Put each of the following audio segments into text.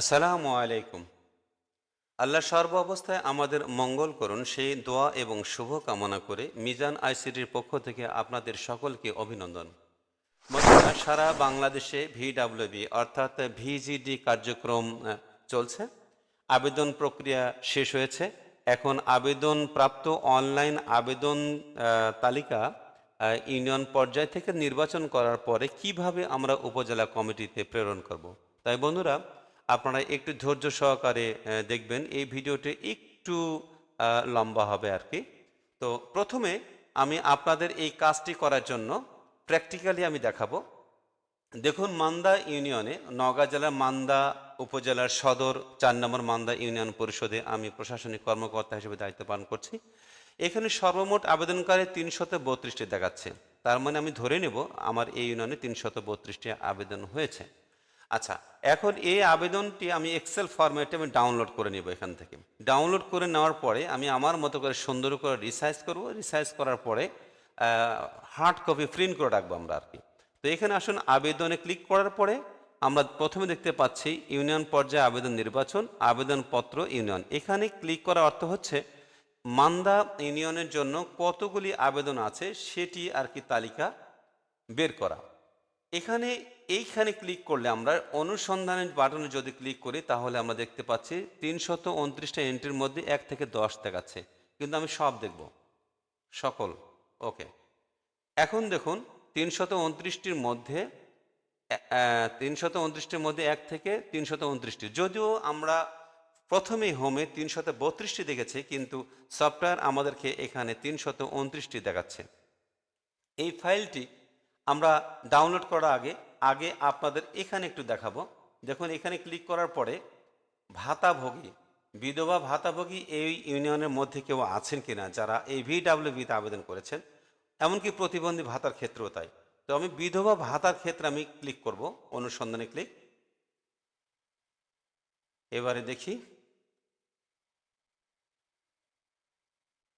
আসসালামু আলাইকুম। আল্লাহ সর্ব অবস্থায় আমাদের মঙ্গল করুন, সেই দোয়া এবং শুভ কামনা করে মিজান আইসিটির পক্ষ থেকে আপনাদের সকলকে অভিনন্দন। সারা বাংলাদেশে ভিডাব্লিউবি অর্থাৎ ভিজিডি কার্যক্রম চলছে। আবেদন প্রক্রিয়া শেষ হয়েছে। এখন আবেদন প্রাপ্ত অনলাইন আবেদন তালিকা ইউনিয়ন পর্যায় থেকে নির্বাচন করার পরে কীভাবে আমরা উপজেলা কমিটিতে প্রেরণ করব? তাই বন্ধুরা আপনারা একটু ধৈর্য সহকারে দেখবেন এই ভিডিওটি একটু লম্বা হবে আর কি। তো প্রথমে আমি আপনাদের এই কাজটি করার জন্য প্র্যাকটিক্যালি আমি দেখাবো। দেখুন মান্দা ইউনিয়নে নওগাঁ জেলার মান্দা উপজেলার সদর চার নম্বর মান্দা ইউনিয়ন পরিষদে আমি প্রশাসনিক কর্মকর্তা হিসেবে দায়িত্ব পালন করছি। এখানে সর্বমোট আবেদনকারী তিনশত বত্রিশটি দেখাচ্ছে। তার মানে আমি ধরে নেব আমার এই ইউনিয়নে তিনশত বত্রিশটি আবেদন হয়েছে। আচ্ছা এখন এই আবেদনটি আমি এক্সেল ফরম্যাটে আমি ডাউনলোড করে নেব এখান থেকে। ডাউনলোড করে নেওয়ার পরে আমি আমার মতো করে সুন্দর করে রিসাইজ করব। রিসাইজ করার পরে হার্ড কপি প্রিন্ট করে রাখব আমরা আর কি। তো এখানে আসুন, আবেদনে ক্লিক করার পরে আমরা প্রথমে দেখতে পাচ্ছি ইউনিয়ন পর্যায়ে আবেদন নির্বাচন, আবেদনপত্র ইউনিয়ন। এখানে ক্লিক করার অর্থ হচ্ছে মান্দা ইউনিয়নের জন্য কতগুলি আবেদন আছে সেটি আর কি তালিকা বের করা। এখানে এইখানে ক্লিক করলে আমরা অনুসন্ধানের বাটনে যদি ক্লিক করি, তাহলে আমরা দেখতে পাচ্ছি তিনশত উনত্রিশটা এন্ট্রির মধ্যে এক থেকে দশ দেখাচ্ছে। কিন্তু আমি সব দেখব। সকল। ওকে। এখন দেখুন, তিনশত উনত্রিশটির মধ্যে তিনশত উনত্রিশটির মধ্যে এক থেকে তিনশত উনত্রিশটি। যদিও আমরা প্রথমেই হোমে তিনশত বত্রিশটি দেখেছি, কিন্তু সফটওয়্যার আমাদেরকে এখানে তিনশত উনত্রিশটি দেখাচ্ছে। এই ফাইলটি আমরা ডাউনলোড করার আগে আগে আপনাদের এখানে একটু দেখাবো। দেখুন, এখানে ক্লিক করার পরে ভাতাভোগী, বিধবা ভাতাভোগী এই ইউনিয়নের মধ্যে কেউ আছেন কিনা, যারা এই ভিডাব্লিউবিতে আবেদন করেছেন, এমনকি প্রতিবন্ধী ভাতার ক্ষেত্রেও তাই। তো আমি বিধবা ভাতার ক্ষেত্রে আমি ক্লিক করব, অনুসন্ধানে ক্লিক এবারে দেখি।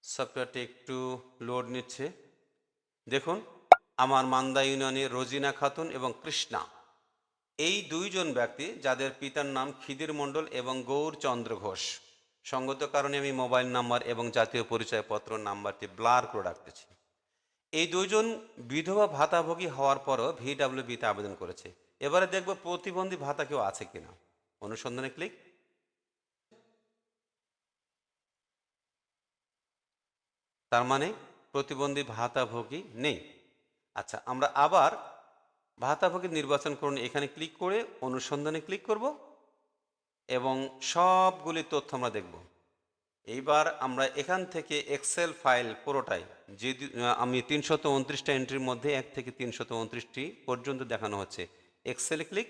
সফটওয়্যারটি একটু লোড নিচ্ছে। দেখুন আমার মান্দা ইউনিয়নে রোজিনা খাতুন এবং কৃষ্ণা। এই দুইজন ব্যক্তি, যাদের পিতার নাম খিদির মণ্ডল এবং গৌর চন্দ্র ঘোষ। সঙ্গত কারণে আমি মোবাইল নাম্বার এবং জাতীয় পরিচয়পত্র নাম্বারটি ব্লার করে রাখতেছি। এই দুইজন বিধবা ভাতাভোগী হওয়ার পরও ভিডাব্লিউবিতে আবেদন করেছে। এবারে দেখব প্রতিবন্ধী ভাতা কেউ আছে কিনা। অনুসন্ধানে ক্লিক। তার মানে প্রতিবন্ধী ভাতাভোগী নেই। আচ্ছা আমরা আবার ভাতাভোগী নির্বাচন করুন। এখানে ক্লিক করে অনুসন্ধানে ক্লিক করব এবং সবগুলি তথ্য আমরা দেখব। এইবার আমরা এখান থেকে এক্সেল ফাইল পুরোটাই যে আমি তিনশত উনত্রিশটা এন্ট্রির মধ্যে এক থেকে তিনশত উনত্রিশটি পর্যন্ত দেখানো হচ্ছে। এক্সেলে ক্লিক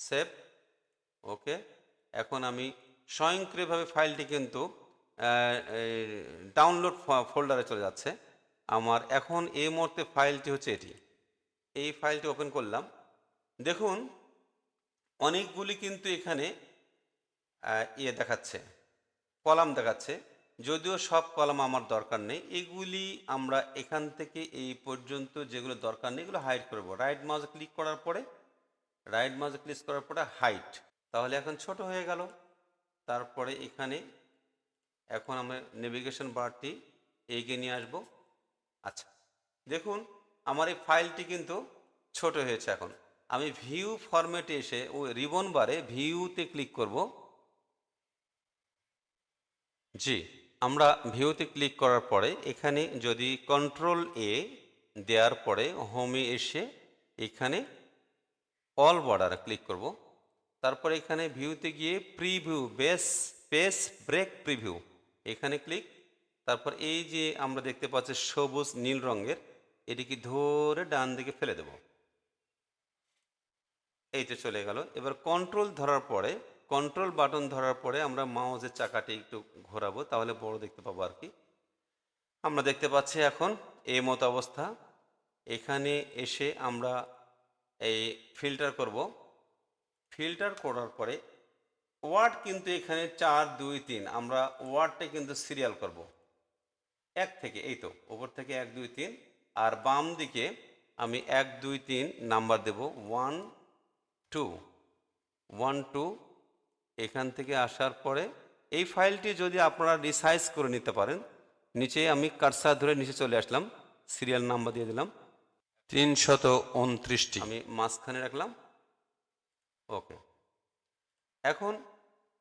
সেভ ওকে এখন আমি স্বয়ংক্রিয়ভাবে ফাইলটি কিন্তু ডাউনলোড ফোল্ডারে চলে যাচ্ছে। আমার এখন এই মুহূর্তে ফাইলটি হচ্ছে এটি। এই ফাইলটি ওপেন করলাম। দেখুন, অনেকগুলি কিন্তু এখানে ইয়ে দেখাচ্ছে, কলাম দেখাচ্ছে। যদিও সব কলাম আমার দরকার নেই। এগুলি আমরা এখান থেকে এই পর্যন্ত যেগুলো দরকার নেই, এগুলো হাইড করব রাইট মাউস ক্লিক করার পরে রাইট মাউস ক্লিক করার পরে হাইট তাহলে এখন ছোট হয়ে গেল। তারপরে এখানে, এখন আমরা নেভিগেশন বারটি এগিয়ে নিয়ে আসব। আচ্ছা দেখুন, আমার এই ফাইলটি কিন্তু ছোট হয়েছে এখন। আমি ভিউ ফরম্যাটে এসে ওই রিবন বারে ভিউতে ক্লিক করব। জি, আমরা ভিউতে ক্লিক করার পরে এখানে যদি কন্ট্রোল এ দেওয়ার পরে হোমে এসে এখানে অল বর্ডার ক্লিক করব। তারপরে এখানে ভিউতে গিয়ে preview base pace break preview এখানে ক্লিক তারপর এই যে আমরা দেখতে পাচ্ছি সবুজ নীল রঙের, এটিকে ধরে ডান দিকে ফেলে দেব। এই তো চলে গেল। এবার কন্ট্রোল ধরার পরে কন্ট্রোল বাটন ধরার পরে আমরা মাউজের চাকাটি একটু ঘোরাবো, তাহলে বড় দেখতে পাবো আর কি। আমরা দেখতে পাচ্ছি এখন এই মতো অবস্থা। এখানে এসে আমরা এই ফিল্টার করব। ফিল্টার করার পরে ওয়ার্ড কিন্তু এখানে চার, দুই, তিন, আমরা ওয়ার্ডটা কিন্তু সিরিয়াল করব। এক থেকে এই তো উপর থেকে এক দুই তিন আর বাম দিকে আমি এক দুই তিন নাম্বার দেব ওয়ান টু ওয়ান টু এখান থেকে আসার পরে এই ফাইলটি যদি আপনারা রিসাইজ করে নিতে পারেন নিচে আমি কারসার ধরে নিচে চলে আসলাম সিরিয়াল নাম্বার দিয়ে দিলাম। তিনশত উনত্রিশটি। আমি মাঝখানে রাখলাম। ওকে। এখন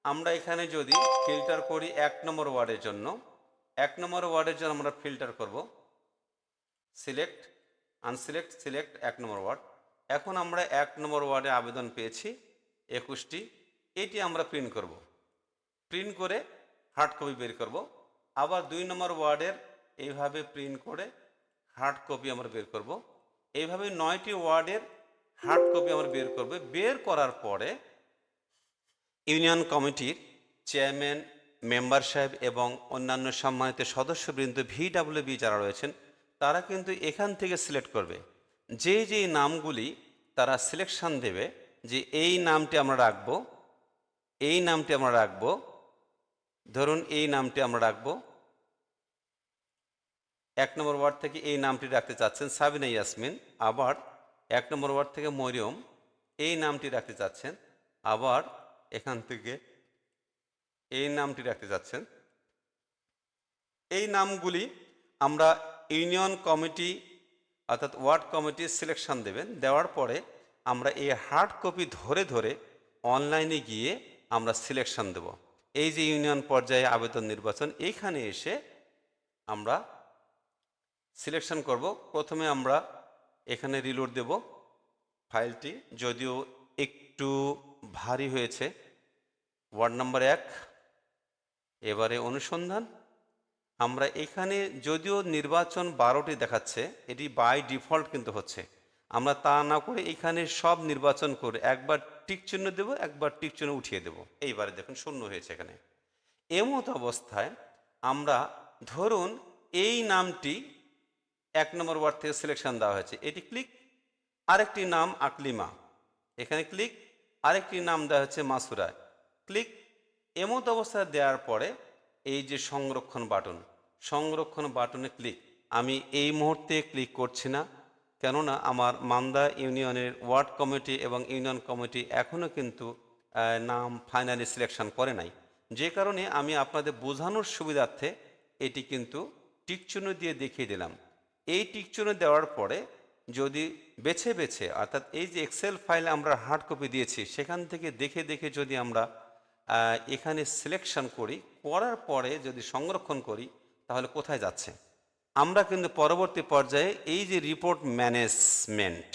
আমরা এখানে যদি ফিল্টার করি এক নম্বর ওয়ার্ডের জন্য এক নম্বর ওয়ার্ডের জন্য আমরা ফিল্টার করব। সিলেক্ট আনসিলেক্ট সিলেক্ট এক নম্বর ওয়ার্ড। এখন আমরা এক নম্বর ওয়ার্ডে আবেদন পেয়েছি, একুশটি। এটি আমরা প্রিন্ট করব। প্রিন্ট করে হার্ড কপি বের করব। আবার দুই নম্বর ওয়ার্ডের এইভাবে প্রিন্ট করে হার্ড কপি আমরা বের করব। এইভাবে নয়টি ওয়ার্ডের হার্ড কপি আমরা বের করব। বের করার পরে ইউনিয়ন কমিটির চেয়ারম্যান মেম্বার সাহেব এবং অন্যান্য সম্মানিত সদস্যবৃন্দ ভিডাব্লিউবি যারা রয়েছেন, তারা কিন্তু এখান থেকে সিলেক্ট করবে। যে যে নামগুলি তারা সিলেকশন দেবে, যে এই নামটি আমরা রাখব, এই নামটি আমরা রাখব, ধরুন এই নামটি আমরা রাখব, এক নম্বর ওয়ার্ড থেকে এই নামটি রাখতে চাচ্ছেন সাবিনা ইয়াসমিন, আবার এক নম্বর ওয়ার্ড থেকে মরিয়ম, এই নামটি রাখতে চাচ্ছেন, আবার এখান থেকে এই নামটি রাখতে চাচ্ছেন এই নামগুলি আমরা ইউনিয়ন কমিটি অর্থাৎ ওয়ার্ড কমিটি সিলেকশন দেবেন। দেওয়ার পরে আমরা এই হার্ড কপি ধরে ধরে অনলাইনে গিয়ে আমরা সিলেকশন দেব। এই যে ইউনিয়ন পর্যায়ে আবেদন নির্বাচন এইখানে এসে আমরা সিলেকশন করব। প্রথমে আমরা এখানে রিলোড দেব ফাইলটি। যদিও একটু ভারী হয়েছে, ওয়ার্ড নাম্বার এক। এবারে অনুসন্ধান। আমরা এখানে যদিও নির্বাচন বারোটি দেখাচ্ছে, এটি বাই ডিফল্ট কিন্তু হচ্ছে। আমরা তা না করে এখানে সব নির্বাচন করে একবার টিক চিহ্ন দেবো, একবার টিক চিহ্ন উঠিয়ে দেবো। এইবারে দেখুন শূন্য হয়েছে এখানে। এমত অবস্থায় আমরা ধরুন এই নামটি এক নম্বর ওয়ার্ড থেকে সিলেকশন দেওয়া হয়েছে। এটি ক্লিক আরেকটি নাম আকলিমা। এখানে ক্লিক আরেকটি নাম দেওয়া হচ্ছে মাসুরা ক্লিক এমত অবস্থায় দেওয়ার পরে এই যে সংরক্ষণ বাটন, সংরক্ষণ বাটনে ক্লিক আমি এই মুহূর্তে ক্লিক করছি না, কেননা আমার মান্দা ইউনিয়নের ওয়ার্ড কমিটি এবং ইউনিয়ন কমিটি এখনও কিন্তু নাম ফাইনালি সিলেকশন করে নাই। যে কারণে আমি আপনাদের বোঝানোর সুবিধার্থে এটি কিন্তু টিকচিহ্ন দিয়ে দেখিয়ে দিলাম। এই টিকচিহ্ন দেওয়ার পরে যদি বেছে বেছে, অর্থাৎ এই যে এক্সেল ফাইল আমরা হার্ড কপি দিয়েছি, সেখান থেকে দেখে দেখে যদি আমরা এখানে সিলেকশন করি, করার পরে যদি সংরক্ষণ করি, তাহলে কোথায় যাচ্ছে? আমরা কিন্তু পরবর্তী পর্যায়ে এই যে রিপোর্ট ম্যানেজমেন্ট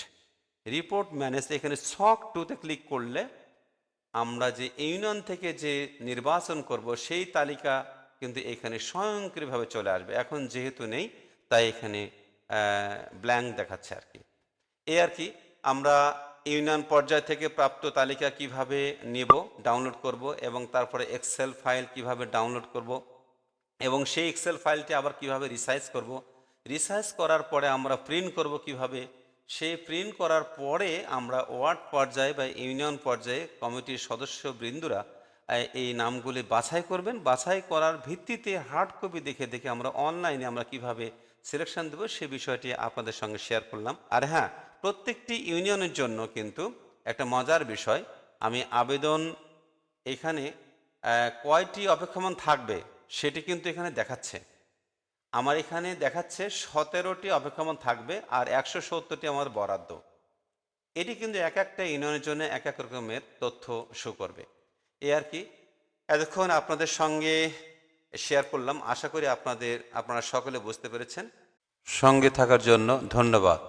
রিপোর্ট ম্যানেজ এখানে সক টুতে ক্লিক করলে আমরা যে ইউনিয়ন থেকে যে নির্বাচন করব, সেই তালিকা কিন্তু এখানে স্বয়ংক্রিয়ভাবে চলে আসবে। এখন যেহেতু নেই, তাই এখানে ব্ল্যাঙ্ক দেখাচ্ছে আর কি। এই আর কি, আমরা ইউনিয়ন পর্যায় থেকে প্রাপ্ত তালিকা কীভাবে নেব ডাউনলোড করব এবং তারপরে এক্সেল ফাইল কীভাবে ডাউনলোড করব এবং সেই এক্সেল ফাইলটি আবার কীভাবে রিসাইজ করব। রিসাইজ করার পরে আমরা প্রিন্ট করব কীভাবে? সেই প্রিন্ট করার পরে আমরা ওয়ার্ড পর্যায়ে বা ইউনিয়ন পর্যায়ে কমিটির সদস্যবৃন্দুরা আহ, এই নামগুলি বাছাই করবেন। বাছাই করার ভিত্তিতে হার্ড কপি দেখে দেখে আমরা অনলাইনে আমরা কীভাবে সিলেকশন দেবো সে বিষয়টি আপনাদের সঙ্গে শেয়ার করলাম। আর হ্যাঁ প্রত্যেকটি ইউনিয়নের জন্য কিন্তু একটা মজার বিষয়, আমি আবেদন এখানে কয়টি অপেক্ষমান থাকবে সেটি কিন্তু এখানে দেখাচ্ছে। আমার এখানে দেখাচ্ছে সতেরোটি অপেক্ষমান থাকবে আর একশো সত্তরটি আমার বরাদ্দ। এটি কিন্তু এক একটা ইউনিয়নের জন্য এক এক রকমের তথ্য শো করবে। এই আর কি। এতক্ষণ আপনাদের সঙ্গে শেয়ার করলাম। আশা করি আপনাদের, আপনারা সকলে বুঝতে পেরেছেন। সঙ্গে থাকার জন্য ধন্যবাদ।